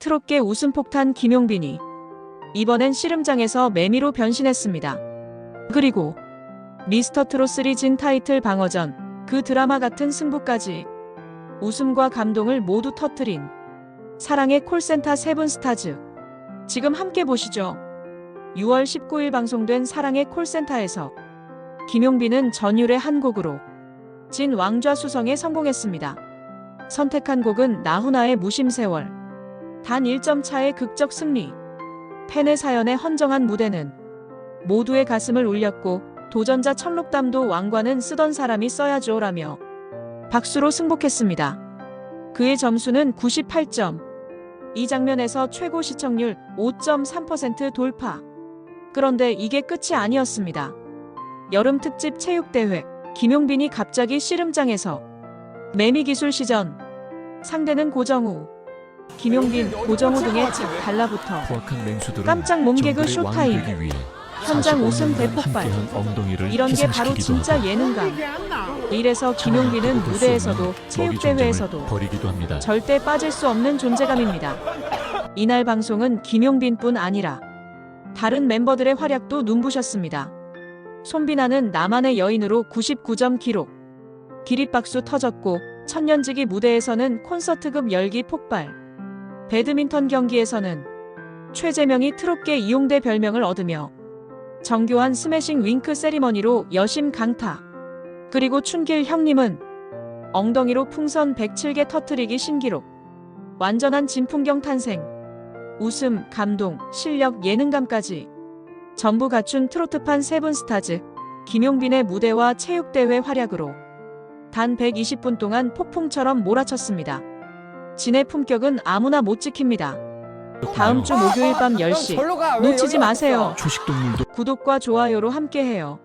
트롯계 웃음폭탄 김용빈이 이번엔 씨름장에서 매미로 변신했습니다. 그리고 미스터 트롯 시리진 타이틀 방어전 그 드라마 같은 승부까지 웃음과 감동을 모두 터뜨린 사랑의 콜센터 세븐 스타즈 지금 함께 보시죠. 6월 19일 방송된 사랑의 콜센터에서 김용빈은 전율의 한 곡으로 진 왕좌 수성에 성공했습니다. 선택한 곡은 나훈아의 무심세월. 단 1점 차의 극적 승리. 팬의 사연에 헌정한 무대는 모두의 가슴을 울렸고 도전자 철록담도 왕관은 쓰던 사람이 써야죠 라며 박수로 승복했습니다. 그의 점수는 98점. 이 장면에서 최고 시청률 5.3% 돌파. 그런데 이게 끝이 아니었습니다. 여름 특집 체육대회. 김용빈이 갑자기 씨름장에서 매미 기술 시전. 상대는 고정우. 김용빈, 고정우 등의 착 달라붙어 포악한 맹수들은 깜짝 몸개그 정글의 쇼타임. 되기 위해 현장 웃음 45년간 대폭발. 함께한 엉덩이를 이런 게 바로 희생시키기도 진짜 하고 예능감. 이래서 김용빈은 무대에서도 체육대회에서도 벌이기도 합니다. 절대 빠질 수 없는 존재감입니다. 이날 방송은 김용빈뿐 아니라 다른 멤버들의 활약도 눈부셨습니다. 손비나는 나만의 여인으로 99점 기록. 기립박수 터졌고 천년지기 무대에서는 콘서트급 열기 폭발. 배드민턴 경기에서는 최재명이 트롯계 이용대 별명을 얻으며 정교한 스매싱 윙크 세리머니로 여심 강타. 그리고 춘길 형님은 엉덩이로 풍선 107개 터트리기 신기록. 완전한 진풍경 탄생. 웃음, 감동, 실력, 예능감까지. 전부 갖춘 트로트판 세븐 스타즈. 김용빈의 무대와 체육대회 활약으로 단 120분 동안 폭풍처럼 몰아쳤습니다. 진의 품격은 아무나 못 지킵니다. 다음 주 목요일 밤 10시 놓치지 마세요. 초식 동물도 구독과 좋아요로 함께해요.